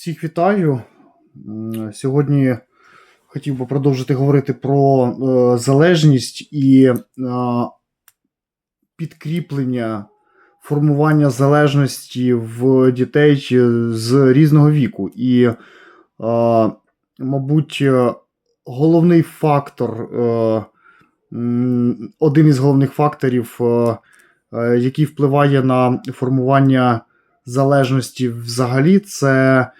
Всіх вітаю. Сьогодні хотів би продовжити говорити про е, залежність і е, підкріплення формування залежності в дітей з різного віку. І, е, мабуть, е, головний фактор, е, один із головних факторів, е, е, який впливає на формування залежності взагалі, це е,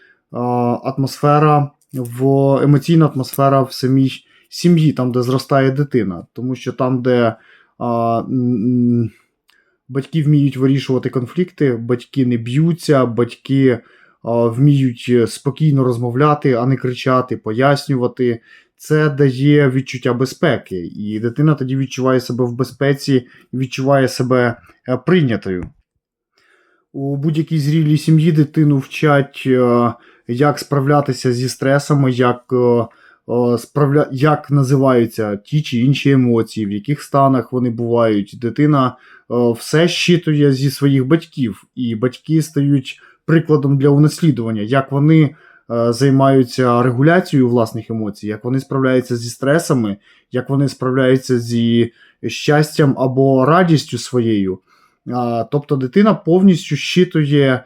атмосфера в емоційна атмосфера в самій сім'ї, там, де зростає дитина. Тому що там, де а, батьки вміють вирішувати конфлікти, батьки не б'ються, батьки а, вміють спокійно розмовляти, а не кричати, пояснювати. Це дає відчуття безпеки, і дитина тоді відчуває себе в безпеці, відчуває себе е, прийнятою. У будь-якій зрілій сім'ї дитину вчать, е, як справлятися зі стресами, як, е, е, справля... як називаються ті чи інші емоції, в яких станах вони бувають. Дитина е, все щитує зі своїх батьків, і батьки стають прикладом для унаслідування, як вони займаються регуляцією власних емоцій, як вони справляються зі стресами, як вони справляються зі щастям або радістю своєю. Тобто дитина повністю щитує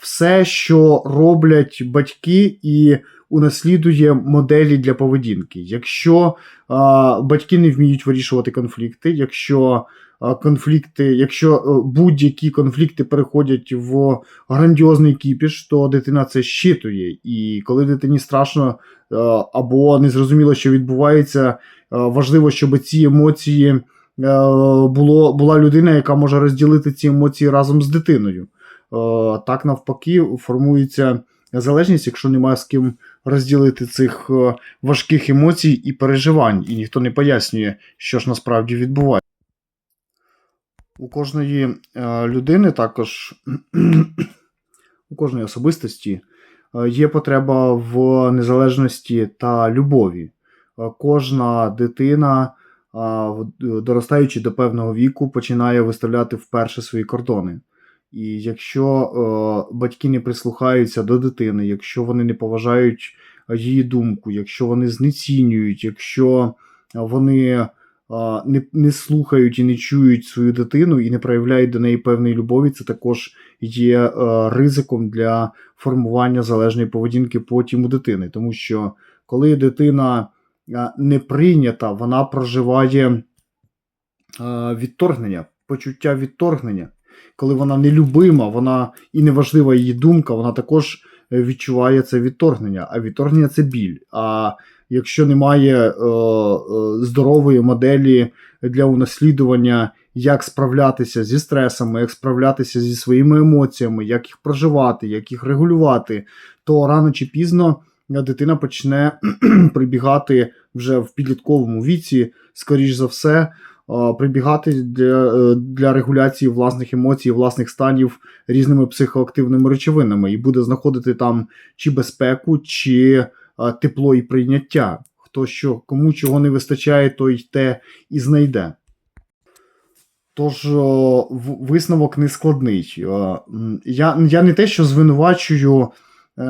все, що роблять батьки, і унаслідує моделі для поведінки. Якщо батьки не вміють вирішувати конфлікти, якщо конфлікти, якщо е, будь-які конфлікти переходять в грандіозний кіпіш, то дитина це щитує. І коли дитині страшно е, або незрозуміло, що відбувається, е, важливо, щоб ці емоції було, була людина, яка може розділити ці емоції разом з дитиною. Е, Так навпаки, формується залежність, якщо немає з ким розділити цих е, важких емоцій і переживань, і ніхто не пояснює, що ж насправді відбувається. У кожної е, людини також у кожної особистості є потреба в незалежності та любові. Кожна дитина, доростаючи до певного віку, починає виставляти вперше свої кордони. І якщо е, батьки не прислухаються до дитини, якщо вони не поважають е, її думку, якщо вони знецінюють, якщо е, вони е, не, не слухають і не чують свою дитину і не проявляють до неї певної любові, це також є е, ризиком для формування залежної поведінки потім у дитини. Тому що коли дитина е, не прийнята, вона проживає е, відторгнення, почуття відторгнення. Коли вона нелюбима, вона і неважлива її думка, вона також е, відчуває це відторгнення. А відторгнення це біль. А якщо немає е, е, здорової моделі для унаслідування, як справлятися зі стресами, як справлятися зі своїми емоціями, як їх проживати, як їх регулювати, то рано чи пізно е, дитина почне прибігати вже в підлітковому віці, скоріш за все, прибігати для, е, для регуляції власних емоцій, власних станів різними психоактивними речовинами, і буде знаходити там чи безпеку, чи тепло і прийняття. Хто що, кому чого не вистачає, той те і знайде. Тож висновок не складний. Е, Я, я не те, що звинувачую е,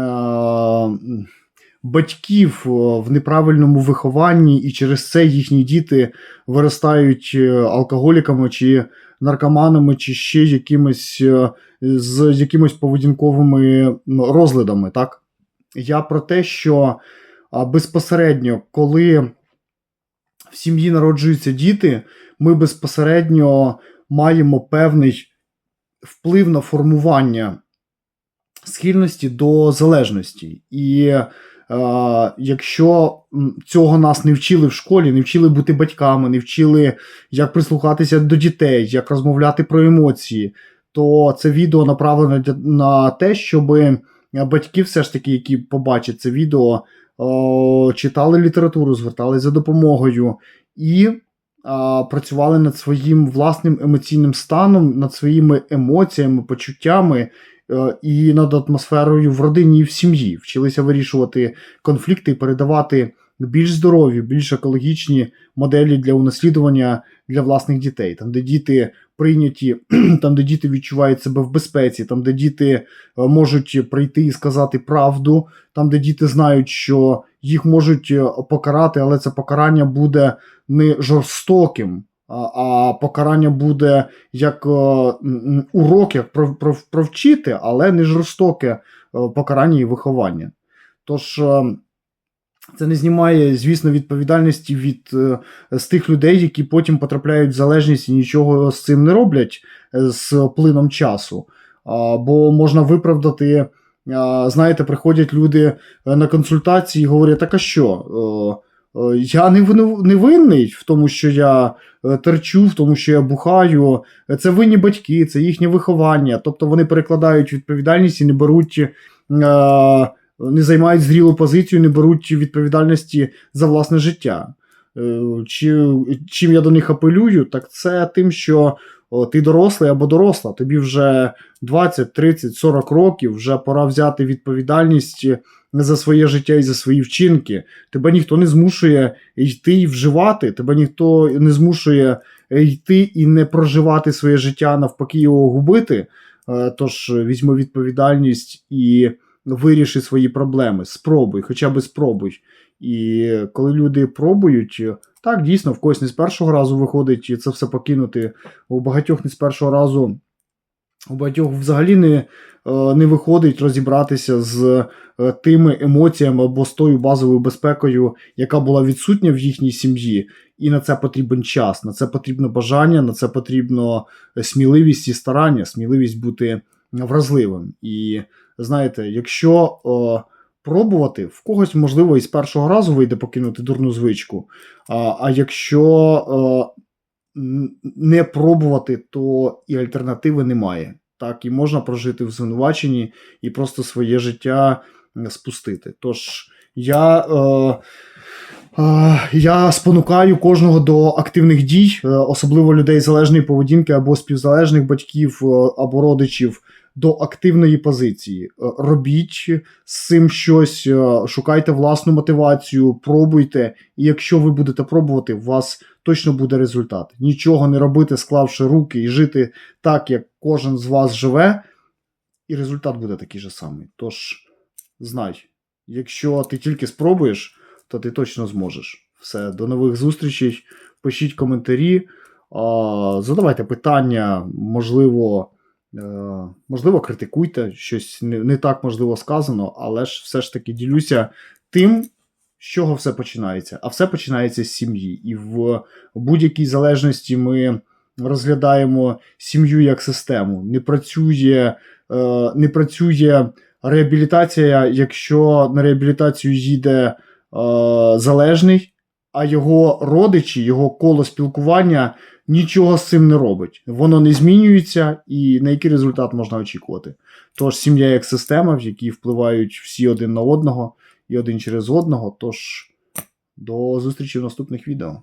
батьків в неправильному вихованні, і через це їхні діти виростають е, алкоголіками чи наркоманами, чи ще якимось е, з якимось поведінковими м, розладами. Так? Я про те, що безпосередньо, коли в сім'ї народжуються діти, ми безпосередньо маємо певний вплив на формування схильності до залежності. І якщо цього нас не вчили в школі, не вчили бути батьками, не вчили, як прислухатися до дітей, як розмовляти про емоції, то це відео направлене на те, щоб батьки, все ж таки, які побачать це відео, читали літературу, звертались за допомогою і працювали над своїм власним емоційним станом, над своїми емоціями, почуттями і над атмосферою в родині і в сім'ї. Вчилися вирішувати конфлікти і передавати більш здорові, більш екологічні моделі для унаслідування для власних дітей, там, де діти прийняті, там, де діти відчувають себе в безпеці, там, де діти е, можуть прийти і сказати правду, там, де діти знають, що їх можуть е, покарати, але це покарання буде не жорстоким, а, покарання буде як е, урок, як пров- пров- провчити, але не жорстоке е, покарання і виховання. Тож. е, Це не знімає, звісно, відповідальності від з тих людей, які потім потрапляють в залежність і нічого з цим не роблять з плином часу. Бо можна виправдати, знаєте, приходять люди на консультації і говорять: так а що? Е, Я не вин- не винний в тому, що я е, терчу, в тому, що я бухаю. Це винні батьки, це їхнє виховання. Тобто вони перекладають відповідальність і не беруть. е, Не займають зрілу позицію, не беруть відповідальності за власне життя. Чи, чим я до них апелюю, так це тим, що ти дорослий або доросла, тобі вже 20, 30, 40 років, вже пора взяти відповідальність за своє життя і за свої вчинки. Тебе ніхто не змушує йти і вживати, тебе ніхто не змушує йти і не проживати своє життя, навпаки, його губити. Е, Тож візьми відповідальність і виріши свої проблеми. Спробуй, хоча б спробуй. І коли люди пробують, так, дійсно, в когось не з першого разу виходить це все покинути, у багатьох не з першого разу, у багатьох взагалі не, е, не виходить розібратися з е, тими емоціями або з тою базовою безпекою, яка була відсутня в їхній сім'ї. І на це потрібен час, на це потрібно бажання, на це потрібно сміливість і старання, сміливість бути вразливим. І знаєте, якщо е, пробувати, в когось, можливо, і з першого разу вийде покинути дурну звичку. А, а якщо е, не пробувати, то і альтернативи немає. Так, і можна прожити в звинуваченні і просто своє життя спустити. Тож я. Е, Е, Я спонукаю кожного до активних дій, е, особливо людей залежної поведінки або співзалежних батьків е, або родичів, до активної позиції. Е, Робіть з цим щось, е, шукайте власну мотивацію, пробуйте, і якщо ви будете пробувати, у вас точно буде результат. Нічого не робити, склавши руки і жити так, як кожен з вас живе, і результат буде такий же самий. Тож знай, якщо ти тільки спробуєш то ти точно зможеш. Все, до нових зустрічей. Пишіть коментарі, задавайте питання, можливо, можливо, критикуйте, щось не, не так можливо сказано, але ж все ж таки ділюся тим, з чого все починається. А все починається з сім'ї. І в будь-якій залежності ми розглядаємо сім'ю як систему. Не працює, е, не працює реабілітація, якщо на реабілітацію їде е, залежний, а його родичі, його коло спілкування нічого з цим не робить. Воно не змінюється, і на який результат можна очікувати. Тож сім'я як система, в якій впливають всі один на одного і один через одного. Тож до зустрічі в наступних відео.